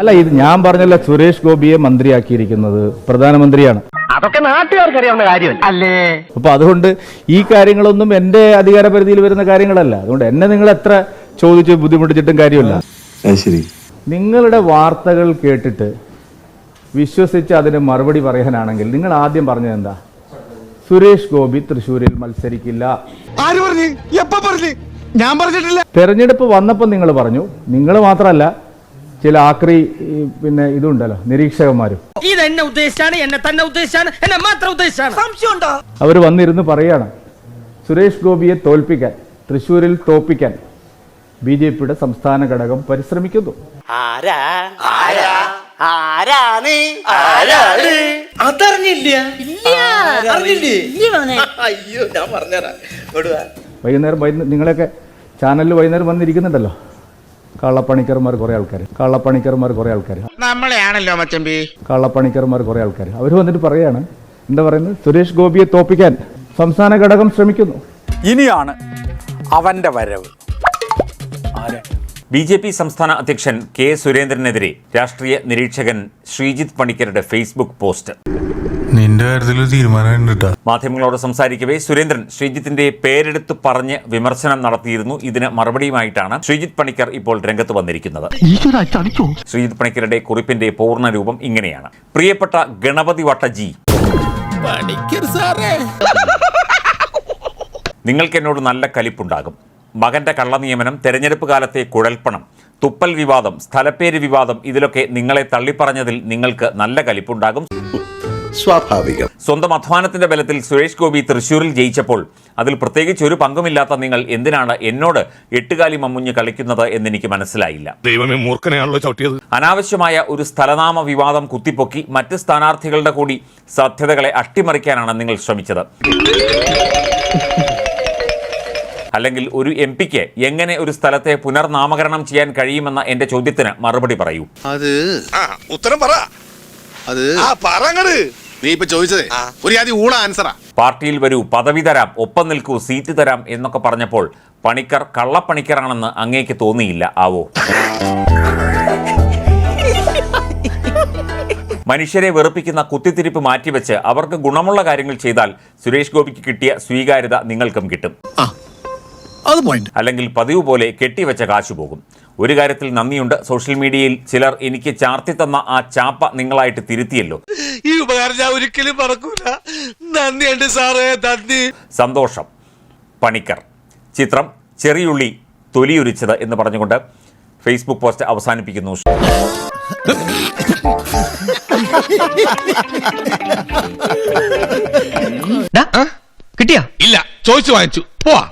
അല്ല ഇത് ഞാൻ പറഞ്ഞല്ല സുരേഷ് ഗോപിയെ മന്ത്രിയാക്കിയിരിക്കുന്നത് പ്രധാനമന്ത്രിയാണ്. അതൊക്കെ നാട്ടുകാർക്ക് അറിയാവുന്ന കാര്യമല്ല? അല്ലേ? അപ്പൊ അതുകൊണ്ട് ഈ കാര്യങ്ങളൊന്നും എന്റെ അധികാര പരിധിയിൽ വരുന്ന കാര്യങ്ങളല്ല. അതുകൊണ്ട് എന്നെ നിങ്ങൾ എത്ര ചോദിച്ച് ബുദ്ധിമുട്ടിച്ചിട്ടും കാര്യമില്ല. ശരി. നിങ്ങളുടെ വാർത്തകൾ കേട്ടിട്ട് വിശ്വസിച്ച് അതിന് മറുപടി പറയാനാണെങ്കിൽ നിങ്ങൾ ആദ്യം പറഞ്ഞത് എന്താ? സുരേഷ് ഗോപി തൃശ്ശൂരിൽ മത്സരിക്കില്ല. ആര് പറഞ്ഞു? എപ്പോ പറഞ്ഞു? ഞാൻ പറഞ്ഞിട്ടില്ല. തെരഞ്ഞെടുപ്പ് വന്നപ്പോൾ നിങ്ങൾ പറഞ്ഞു. നിങ്ങൾ മാത്രമല്ല ചില ആക്രി പിന്നെ ഇതുണ്ടല്ലോ നിരീക്ഷകന്മാരും. ഉദ്ദേശിച്ചാണ് എന്നെ തന്നെ ഉദ്ദേശിച്ചാണ് എന്നെ മാത്രം ഉദ്ദേശിച്ചാണ്. സംശയമുണ്ടോ? അവർ വന്നിരുന്ന് പറയാണ് സുരേഷ് ഗോപിയെ തോൽപ്പിക്കാൻ തൃശ്ശൂരിൽ തോൽപ്പിക്കാൻ ബി ജെ പിയുടെ സംസ്ഥാന ഘടകം പരിശ്രമിക്കുന്നു. വൈകുന്നേരം വൈകുന്നേരം നിങ്ങളൊക്കെ ചാനലിൽ വൈകുന്നേരം വന്നിരിക്കുന്നുണ്ടല്ലോ. കള്ളപ്പണിക്കർമാർ കുറെ ആൾക്കാർ കള്ളപ്പണിക്കർമാർ കുറെ ആൾക്കാർ നമ്മളെയാണല്ലോ മച്ചമ്പി. കള്ളപ്പണിക്കർമാർ കുറെ ആൾക്കാർ അവർ വന്നിട്ട് പറയാണ് എന്താ പറയുന്നത്? സുരേഷ് ഗോപിയെ തോപ്പിക്കാൻ സംസ്ഥാന ഘടകം ശ്രമിക്കുന്നു. ഇനിയാണ് അവന്റെ വരവ്. ബി ജെ പി സംസ്ഥാന അധ്യക്ഷൻ കെ സുരേന്ദ്രനെതിരെ രാഷ്ട്രീയ നിരീക്ഷകൻ ശ്രീജിത്ത് പണിക്കരുടെ ഫേസ്ബുക്ക് പോസ്റ്റ്. നിന്റെ കാര്യത്തിൽ തീരുമാനം മാധ്യമങ്ങളോട് സംസാരിക്കവേ സുരേന്ദ്രൻ ശ്രീജിത്തിന്റെ പേരെടുത്ത് പറഞ്ഞ് വിമർശനം നടത്തിയിരുന്നു. ഇതിന് മറുപടിയുമായിട്ടാണ് ശ്രീജിത്ത് പണിക്കർ ഇപ്പോൾ രംഗത്ത് വന്നിരിക്കുന്നത്. ശ്രീജിത്ത് പണിക്കരുടെ കുറിപ്പിന്റെ പൂർണ രൂപം ഇങ്ങനെയാണ്. പ്രിയപ്പെട്ട ഗണപതി വട്ടജി. നിങ്ങൾക്ക് എന്നോട് നല്ല കലിപ്പുണ്ടാകും. മകന്റെ കള്ളനിയമനം തെരഞ്ഞെടുപ്പ് കാലത്തെ കുഴൽപ്പണം തുപ്പൽ വിവാദം സ്ഥലപ്പേര് വിവാദം ഇതിലൊക്കെ നിങ്ങളെ തള്ളിപ്പറഞ്ഞതിൽ നിങ്ങൾക്ക് നല്ല കലിപ്പുണ്ടാകും. സ്വാഭാവികം. സ്വന്തം അധ്വാനത്തിന്റെ ബലത്തിൽ സുരേഷ് ഗോപി തൃശൂരിൽ ജയിച്ചപ്പോൾ അതിൽ പ്രത്യേകിച്ച് ഒരു പങ്കുമില്ലാത്ത നിങ്ങൾ എന്തിനാണ് എന്നോട് എട്ടുകാലി മമ്മുഞ്ഞ് കളിക്കുന്നത് എന്ന് എനിക്ക് മനസ്സിലായില്ല. ദൈവമേ മൂർഖനെയാണല്ലോ ചവിട്ടിയത്. അനാവശ്യമായ ഒരു സ്ഥലനാമ വിവാദം കുത്തിപ്പൊക്കി മറ്റ് സ്ഥാനാർത്ഥികളുടെ കൂടി സാധ്യതകളെ അട്ടിമറിക്കാനാണ് നിങ്ങൾ ശ്രമിച്ചത്. അല്ലെങ്കിൽ ഒരു എം പിക്ക് എങ്ങനെ ഒരു സ്ഥലത്തെ പുനർനാമകരണം ചെയ്യാൻ കഴിയുമെന്ന എന്റെ ചോദ്യത്തിന് മറുപടി പറയൂ. അത് ആ ഉത്തരം പറ. അത് ആ പറങ്ങട് നീ ഇപ്പൊ ചോദിച്ചതേ ഒരു ആദ്യം ഊള ആൻസറാ പാർട്ടിയിൽ വരൂ പദവി തരാം ഒപ്പം നിൽക്കൂ സീറ്റ് തരാം എന്നൊക്കെ പറഞ്ഞപ്പോൾ പണിക്കർ കള്ളപ്പണിക്കറാണെന്ന് അങ്ങേക്ക് തോന്നിയില്ല. ആവോ. മനുഷ്യരെ വെറുപ്പിക്കുന്ന കുത്തിത്തിരിപ്പ് മാറ്റിവെച്ച് അവർക്ക് ഗുണമുള്ള കാര്യങ്ങൾ ചെയ്താൽ സുരേഷ് ഗോപിക്ക് കിട്ടിയ സ്വീകാര്യത നിങ്ങൾക്കും കിട്ടും. അത് പോയിന്റ് അല്ലെങ്കിൽ പതിവ് പോലെ കെട്ടിവെച്ച കാശു പോകും. ഒരു കാര്യത്തിൽ നന്ദിയുണ്ട്. സോഷ്യൽ മീഡിയയിൽ ചിലർ എനിക്ക് ചാർത്തി തന്ന ആ ചാപ്പ നിങ്ങളായിട്ട് തിരുത്തിയല്ലോ. ഈ ഉപകാരം ഞാൻ ഒരിക്കലും മറക്കൂല. നന്ദിയുണ്ട് സാറേ നന്ദി. സന്തോഷം. പണിക്കർ. ചിത്രം ചെറിയുള്ളി തൊലിയുരിച്ചത് എന്ന് പറഞ്ഞുകൊണ്ട് ഫേസ്ബുക്ക് പോസ്റ്റ് അവസാനിപ്പിക്കുന്നു. കിട്ടിയാ? ഇല്ല ചോദിച്ചു വാങ്ങിച്ചു. പോവാ.